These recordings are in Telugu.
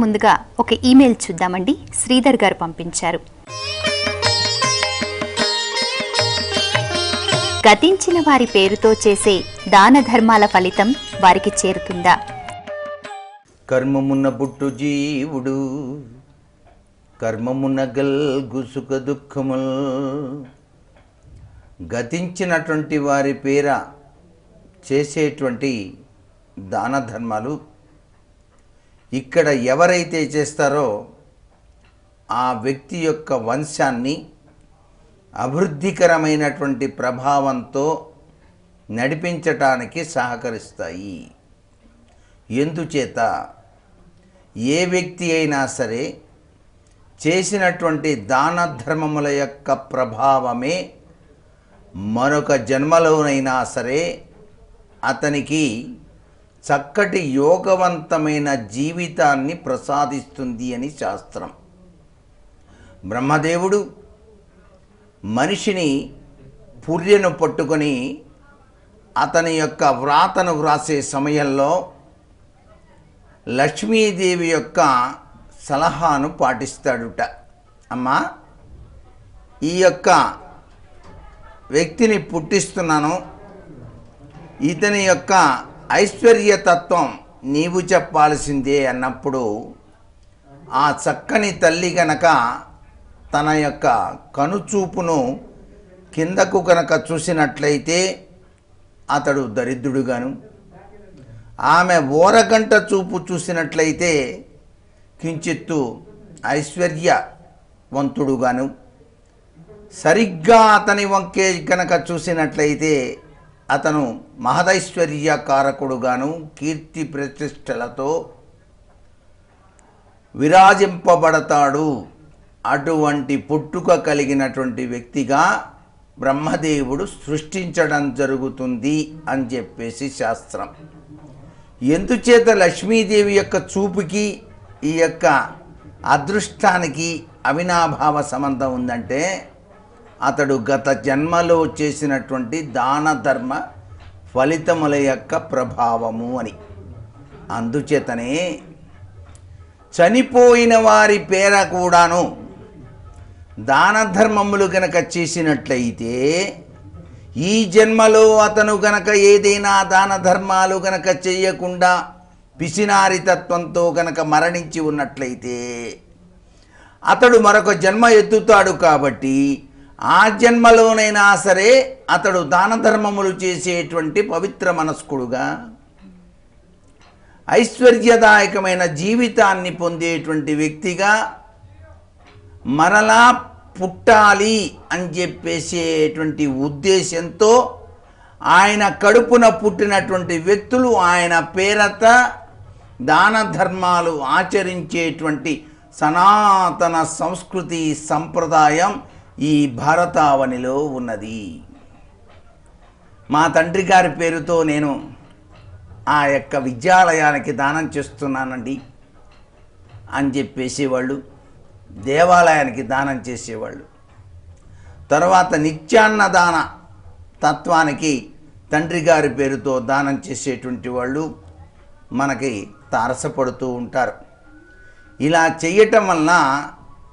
ముందుగా ఒక ఈమెయిల్ చూద్దామండి. శ్రీధర్ గారు పంపించారు. గతించిన వారి పేరుతో చేసే దాన ధర్మాల ఫలితం వారికి చేరుతుందా? కర్మమున్న పుట్టు జీవుడు కర్మమున్న గల్గు సుఖ దుఃఖముల్. గతించినటువంటి వారి పేర చేసేటువంటి దాన ధర్మాలు ఇక్కడ ఎవరైతే చేస్తారో ఆ వ్యక్తి యొక్క వంశాన్ని అభివృద్ధికరమైనటువంటి ప్రభావంతో నడిపించటానికి సహకరిస్తాయి. ఎందుచేత? ఏ వ్యక్తి అయినా సరే చేసినటువంటి దాన ధర్మముల యొక్క ప్రభావమే మరొక జన్మలోనైనా సరే అతనికి చక్కటి యోగవంతమైన జీవితాన్ని ప్రసాదిస్తుంది అని శాస్త్రం. బ్రహ్మదేవుడు మనిషిని పుర్రెను పట్టుకొని అతని యొక్క వ్రాతను వ్రాసే సమయంలో లక్ష్మీదేవి యొక్క సలహాను పాటిస్తాడుట. అమ్మా ఈ యొక్క వ్యక్తిని పుట్టిస్తున్నాను. ఇతని యొక్క ఐశ్వర్యతత్వం నీవు చెప్పాల్సిందే అన్నప్పుడు ఆ చక్కని తల్లి గనక తన యొక్క కనుచూపును కిందకు కనుక చూసినట్లయితే అతడు దరిద్రుడుగాను. ఆమె ఓరగంట చూపు చూసినట్లయితే కించిత్తు ఐశ్వర్యవంతుడుగాను. సరిగ్గా అతని వంకే కనుక చూసినట్లయితే అతను మహదైశ్వర్యకారకుడుగాను కీర్తి ప్రతిష్టలతో విరాజింపబడతాడు. అటువంటి పుట్టుక కలిగినటువంటి వ్యక్తిగా బ్రహ్మదేవుడు సృష్టించడం జరుగుతుంది అని చెప్పేసి శాస్త్రం. ఎందుచేత లక్ష్మీదేవి యొక్క చూపుకి ఈ యొక్క అదృష్టానికి అవినాభావ సంబంధం ఉందంటే అతడు గత జన్మలో చేసినటువంటి దాన ధర్మ ఫలితముల యొక్క ప్రభావము అని. అందుచేతనే చనిపోయిన వారి పేర కూడాను దాన ధర్మములు గనక చేసినట్లయితే ఈ జన్మలో అతను గనక ఏదైనా దాన ధర్మాలు గనక చేయకుండా పిసినారితత్వంతో గనక మరణించి ఉన్నట్లయితే అతడు మరొక జన్మ ఎత్తుతాడు కాబట్టి ఆ జన్మలోనైనా సరే అతడు దాన ధర్మములు చేసేటువంటి పవిత్ర మనస్కుడుగా ఐశ్వర్యదాయకమైన జీవితాన్ని పొందేటువంటి వ్యక్తిగా మరలా పుట్టాలి అని చెప్పేసేటువంటి ఉద్దేశంతో ఆయన కడుపున పుట్టినటువంటి వ్యక్తులు ఆయన పేరత దాన ధర్మాలు ఆచరించేటువంటి సనాతన సంస్కృతి సంప్రదాయం ఈ భారతావనిలో ఉన్నది. మా తండ్రి గారి పేరుతో నేను ఆ యొక్క విద్యాలయానికి దానం చేస్తున్నానండి అని చెప్పేసేవాళ్ళు దేవాలయానికి దానం చేసేవాళ్ళు. తర్వాత నిత్యాన్నదాన తత్వానికి తండ్రి గారి పేరుతో దానం చేసేటువంటి వాళ్ళు మనకి తారసపడుతూ ఉంటారు. ఇలా చేయటం వలన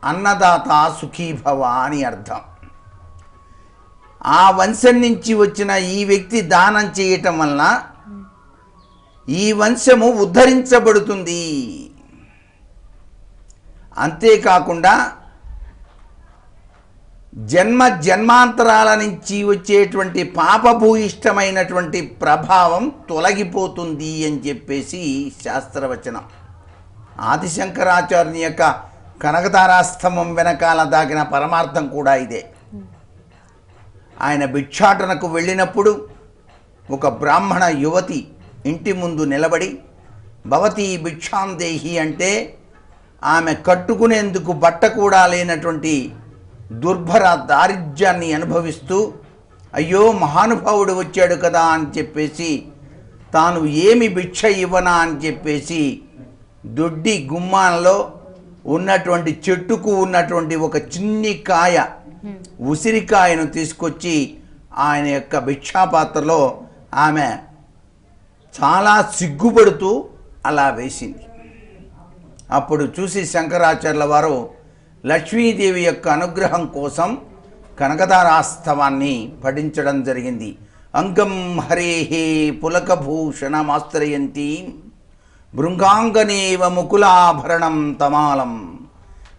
అన్నదాత సుఖీభవ అని అర్థం. ఆ వంశం నుంచి వచ్చిన ఈ వ్యక్తి దానం చేయటం వలన ఈ వంశము ఉద్ధరించబడుతుంది. అంతేకాకుండా జన్మ జన్మాంతరాల నుంచి వచ్చేటువంటి పాపభూయిష్టమైనటువంటి ప్రభావం తొలగిపోతుంది అని చెప్పేసి శాస్త్రవచనం. ఆదిశంకరాచార్యుని యొక్క కనకతారాస్తంభం వెనకాల దాగిన పరమార్థం కూడా ఇదే. ఆయన భిక్షాటనకు వెళ్ళినప్పుడు ఒక బ్రాహ్మణ యువతి ఇంటి ముందు నిలబడి భవతి భిక్షాందేహి అంటే ఆమె కట్టుకునేందుకు బట్ట కూడా లేనటువంటి దుర్భర దారిద్ర్యాన్ని అనుభవిస్తూ అయ్యో మహానుభావుడు వచ్చాడు కదా అని చెప్పేసి తాను ఏమి భిక్ష ఇవ్వనా అని చెప్పేసి దొడ్డి గుమ్మాలలో ఉన్నటువంటి చెట్టుకు ఉన్నటువంటి ఒక చిన్ని కాయ ఉసిరికాయను తీసుకొచ్చి ఆయన యొక్క భిక్షాపాత్రలో ఆమె చాలా సిగ్గుపడుతూ అలా వేసింది. అప్పుడు చూసి శంకరాచార్యుల వారు లక్ష్మీదేవి యొక్క అనుగ్రహం కోసం కనకదారాస్తవాన్ని పఠించడం జరిగింది. అంగం హరేహే పులకభూషణమాశ్రయంతి భృంగాంగనేవ ముకులాభరణం తమాలం.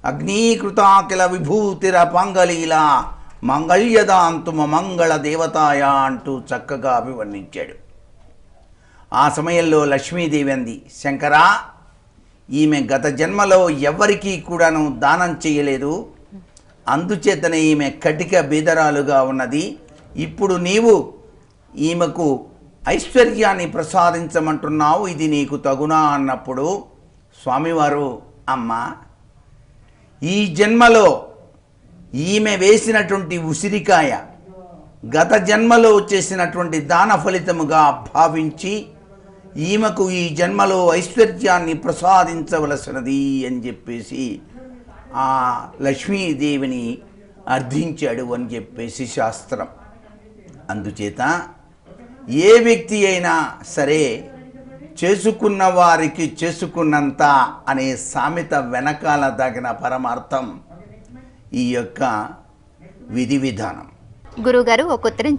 అగ్నీకృతాకిల విభూతిర పాంగలీలా మంగళ్యదాంతుమ మంగళ దేవతాయ అంటూ చక్కగా అభివర్ణించాడు. ఆ సమయంలో లక్ష్మీదేవి అంది శంకరా ఈమె గత జన్మలో ఎవ్వరికీ కూడాను దానం చేయలేదు. అందుచేతనే ఈమె కటిక బీదరాలుగా ఉన్నది. ఇప్పుడు నీవు ఈమెకు ఐశ్వర్యాన్ని ప్రసాదించమంటున్నావు ఇది నీకు తగునా అన్నప్పుడు స్వామివారు అమ్మ ఈ జన్మలో ఈమె వేసినటువంటి ఉసిరికాయ గత జన్మలో చేసినటువంటి దాన ఫలితముగా భావించి ఈమెకు ఈ జన్మలో ఐశ్వర్యాన్ని ప్రసాదించవలసినది అని చెప్పేసి ఆ లక్ష్మీదేవిని అర్థించాడు అని చెప్పేసి శాస్త్రం. అందుచేత ఏ వ్యక్తి అయినా సరే చేసుకున్న వారికి చేసుకున్నంత అనే సామెత వెనకాల తగిన పరమార్థం ఈ యొక్క విధి విధానం. గురుగారు ఒక ఉత్తరం